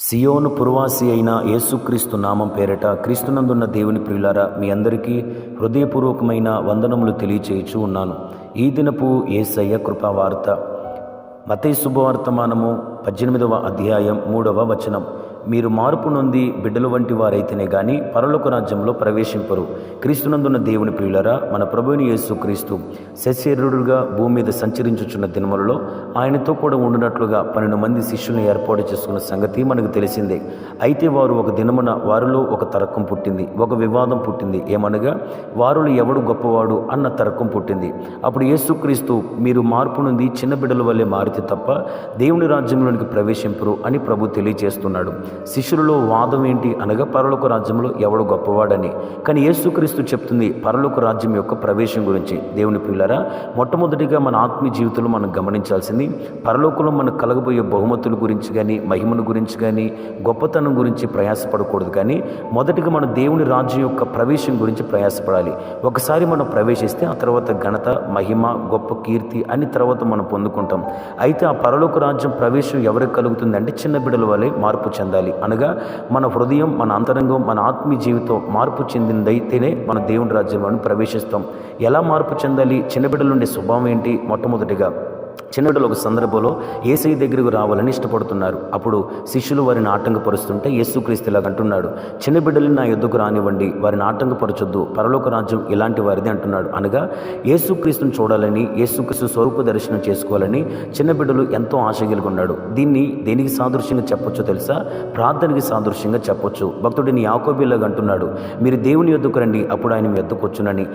సియోను పురవాసి అయిన యేసుక్రీస్తు నామం పేరట క్రీస్తునందున్న దేవుని ప్రియులారా మీ అందరికీ హృదయపూర్వకమైన వందనములు తెలియచేయచూ ఉన్నాను. ఈ దినపు ఏసయ్య కృపావార్త. మతై శుభవర్తమానము పద్దెనిమిదవ అధ్యాయం మూడవ వచనం. మీరు మార్పు నొంది బిడ్డలు వంటి వారైతేనే గాని పరలోక రాజ్యంలో ప్రవేశింపరు. క్రీస్తునందున్న దేవుని ప్రియులరా మన ప్రభుని యేసు క్రీస్తు శశరీరుడుగా భూమి మీద సంచరించుచున్న దినములలో ఆయనతో కూడా ఉండినట్లుగా పన్నెండు మంది శిష్యులను ఏర్పాటు చేసుకున్న సంగతి మనకు తెలిసిందే. అయితే వారు ఒక దినమున వారిలో ఒక తర్కం పుట్టింది ఒక వివాదం పుట్టింది. ఏమనగా వారులు ఎవడు గొప్పవాడు అన్న తర్కం పుట్టింది. అప్పుడు యేసుక్రీస్తు మీరు మార్పు నుండి చిన్న బిడ్డల వల్లే మారితే తప్ప దేవుని రాజ్యంలోనికి ప్రవేశింపరు అని ప్రభు తెలియజేస్తున్నాడు. శిష్యులలో వాదం ఏంటి? అనగా పరలోక రాజ్యంలో ఎవడు గొప్పవాడని. కానీ యేసుక్రీస్తు చెప్తుంది పరలోక రాజ్యం యొక్క ప్రవేశం గురించి. దేవుని పిల్లరా మొట్టమొదటిగా మన ఆత్మీయ జీవితంలో మనం గమనించాల్సింది పరలోకంలో మనకు కలగబోయే బహుమతుల గురించి కానీ మహిమను గురించి కానీ గొప్పతనం గురించి ప్రయాసపడకూడదు కానీ మొదటిగా మన దేవుని రాజ్యం యొక్క ప్రవేశం గురించి ప్రయాసపడాలి. ఒకసారి మనం ప్రవేశిస్తే ఆ తర్వాత ఘనత మహిమ గొప్ప కీర్తి అని తర్వాత మనం పొందుకుంటాం. అయితే ఆ పరలోక రాజ్యం ప్రవేశం ఎవరికి కలుగుతుంది అంటే చిన్న బిడ్డల వల్లే మార్పు చెందాలి. అనగా మన హృదయం మన అంతరంగం మన ఆత్మీయ జీవితం మార్పు చెందిందైతేనే మన దేవుని రాజ్యంలో ప్రవేశిస్తాం. ఎలా మార్పు చెందాలి? చిన్న బిడ్డలు స్వభావం ఏంటి? మొట్టమొదటిగా చిన్నబిడ్డలు ఒక సందర్భంలో ఏసై దగ్గరకు రావాలని ఇష్టపడుతున్నారు. అప్పుడు శిష్యులు వారిని ఆటంకపరుస్తుంటే యేసుక్రీస్తు ఇలాగ అంటున్నాడు చిన్న బిడ్డలు నా యుద్ధకు రానివ్వండి వారిని ఆటంకపరచొద్దు పరలోక రాజ్యం ఇలాంటి వారిది అంటున్నాడు. అనగా యేసుక్రీస్తుని చూడాలని యేసుక్రీస్తు స్వరూప దర్శనం చేసుకోవాలని చిన్న బిడ్డలు ఎంతో ఆశ కలిగి ఉన్నాడు దీన్ని దేనికి సాదృశ్యంగా చెప్పొచ్చో తెలుసా? ప్రార్థనకి సాదృశ్యంగా చెప్పొచ్చు. భక్తుడిని యాకోబీలాగా అంటున్నాడు మీరు దేవుని ఎద్దుకు రండి అప్పుడు ఆయన మీ యొద్దకు వచ్చునని.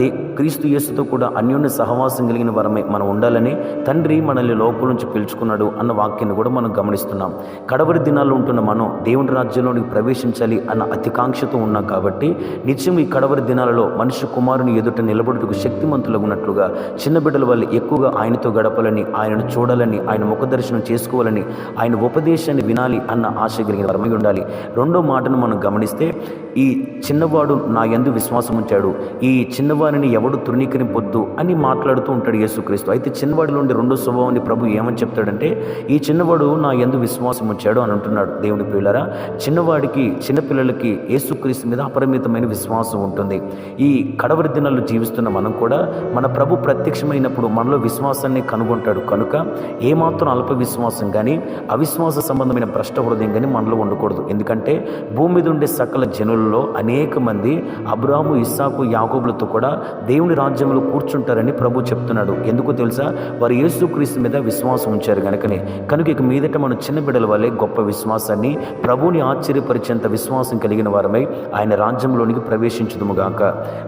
దే క్రీస్తు యేసుతో కూడా అన్యున్న సహవాసం కలిగిన వరమే మనం ఉండాలని తండ్రి మనల్ని లోపల నుంచి పిలుచుకున్నాడు అన్న వాక్యాన్ని కూడా మనం గమనిస్తున్నాం. కడవరి దినాల్లో ఉంటున్న మనం దేవుని రాజ్యంలోనికి ప్రవేశించాలి అన్న అతికాంక్షతో ఉన్నాం కాబట్టి నిత్యం ఈ కడవరి దినాలలో మనిషి కుమారుని ఎదుట నిలబడుటకు శక్తిమంతులు ఉన్నట్లుగా చిన్న బిడ్డల వల్ల ఎక్కువగా ఆయనతో గడపాలని ఆయనను చూడాలని ఆయన ముఖదర్శనం చేసుకోవాలని ఆయన ఉపదేశాన్ని వినాలి అన్న ఆశ కలిగిన వరమై ఉండాలి. రెండో మాటను మనం గమనిస్తే ఈ చిన్నవాడు నా ఎందు విశ్వాసం ఉంచాడు ఈ చిన్నవాడిని ఎవడు తృణీకరింపొద్దు అని మాట్లాడుతూ ఉంటాడు యేసుక్రీస్తు. అయితే చిన్నవాడిలో ఉండే రెండో స్వభావాన్ని ప్రభు ఏమని చెప్తాడంటే ఈ చిన్నవాడు నా ఎందు విశ్వాసం ఉంచాడు అని అంటున్నాడు. దేవుడి పిల్లరా చిన్నవాడికి చిన్నపిల్లలకి యేసుక్రీస్తు మీద అపరిమితమైన విశ్వాసం ఉంటుంది. ఈ కడవరి దినాల్లో జీవిస్తున్న మనం కూడా మన ప్రభు ప్రత్యక్షమైనప్పుడు మనలో విశ్వాసాన్ని కనుగొంటాడు. కనుక ఏమాత్రం అల్ప విశ్వాసం కానీ అవిశ్వాస సంబంధమైన భ్రష్ట హృదయం కానీ మనలో ఉండకూడదు. ఎందుకంటే భూమి మీద ఉండే సకల జనులలో అనేక మంది అబ్రాము ఇస్సాకు యాకోబులతో కూడా దేవుని రాజ్యంలో కూర్చుంటారని ప్రభు చెప్తున్నాడు. ఎందుకు తెలుసా? వారు యేసుక్రీస్తు మీద విశ్వాసం ఉంచారు కనుకనే కనుక ఇక మీదట మన చిన్న బిడ్డల వల్లే గొప్ప విశ్వాసాన్ని ప్రభుని ఆశ్చర్యపరిచేంత విశ్వాసం కలిగిన వారమై ఆయన రాజ్యంలోనికి ప్రవేశించుదుముగాక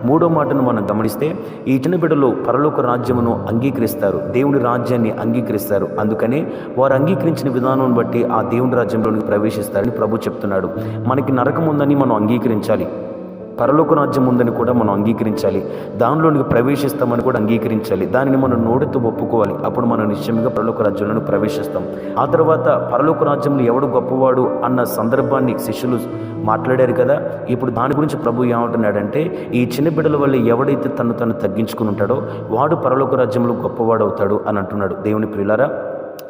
మూడో మాటను మనం గమనిస్తే ఈ చిన్న బిడ్డలు పరలోక రాజ్యమును అంగీకరిస్తారు. దేవుని రాజ్యాన్ని అంగీకరిస్తారు. అందుకనే వారు అంగీకరించిన విధానం బట్టి ఆ దేవుని రాజ్యంలోనికి ప్రవేశిస్తారని ప్రభు చెప్తున్నాడు. మనకి నరకం ఉందని మనం అంగీకరించాలి. పరలోక రాజ్యం ఉందని కూడా మనం అంగీకరించాలి. దానిలోనికి ప్రవేశిస్తామని కూడా అంగీకరించాలి. దానిని మనం నోటితో ఒప్పుకోవాలి. అప్పుడు మనం నిశ్చయంగా పరలోక రాజ్యంలో ప్రవేశిస్తాం. ఆ తర్వాత పరలోక రాజ్యంలో ఎవడు గొప్పవాడు అన్న సందర్భాన్ని శిష్యులు మాట్లాడారు కదా. ఇప్పుడు దాని గురించి ప్రభు ఏమంటున్నాడంటే ఈ చిన్న బిడ్డల వల్ల ఎవడైతే తను తను తగ్గించుకుని ఉంటాడో వాడు పరలోక రాజ్యంలో గొప్పవాడు అవుతాడు అని అంటున్నాడు. దేవుని ప్రియులారా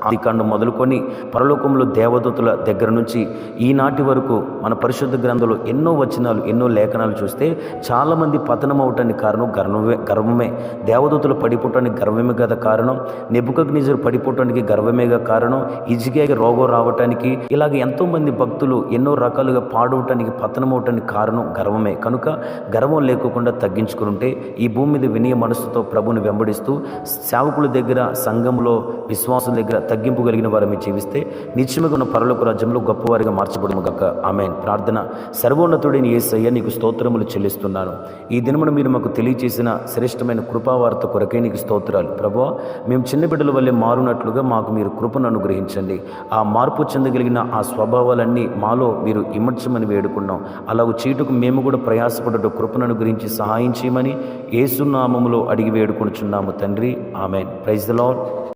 ఆదికాండం మొదలుకొని పరలోకంలో దేవదూతుల దగ్గర నుంచి ఈనాటి వరకు మన పరిశుద్ధ గ్రంథంలో ఎన్నో వచనాలు ఎన్నో లేఖనాలు చూస్తే చాలామంది పతనం అవటానికి కారణం గర్వమే గర్వమే. దేవదూతులు పడిపోవటానికి గర్వమే కదా కారణం. నెబుకగ్నిజరు పడిపోవటానికి గర్వమేగా కారణం. ఇజిగే రోగం రావటానికి ఇలాగ ఎంతోమంది భక్తులు ఎన్నో రకాలుగా పాడవటానికి పతనం అవటానికి కారణం గర్వమే. కనుక గర్వం లేకుండా తగ్గించుకుంటే ఈ భూమి మీద వినయ మనసుతో ప్రభుని వెంబడిస్తూ సేవకుల దగ్గర సంఘంలో విశ్వాసం దగ్గర తగ్గింపు కలిగిన వారు మీరు జీవిస్తే నిత్యముగా ఉన్న పరలోక రాజ్యంలో గొప్పవారిగా మార్చబడము గక్క ఆమె ప్రార్థన సర్వోన్నతుడైన యేసయ్య నీకు స్తోత్రములు చెల్లిస్తున్నాను. ఈ దినమును మీరు మాకు తెలియచేసిన శ్రేష్టమైన కృపావార్త కొరకే నీకు స్తోత్రాలు. ప్రభు మేము చిన్న బిడ్డల వల్లే మారునట్లుగా మాకు మీరు కృపను అనుగ్రహించండి. ఆ మార్పు చెందగలిగిన ఆ స్వభావాలన్నీ మాలో మీరు ఇమర్చమని వేడుకున్నాం. అలాగ చీటుకు మేము కూడా ప్రయాసపడటం కృపను అనుగ్రహించి సహాయం చేయమని ఏసునామములో అడిగి వేడుకొనుచున్నాము తండ్రి. ఆమెన్. Praise the lord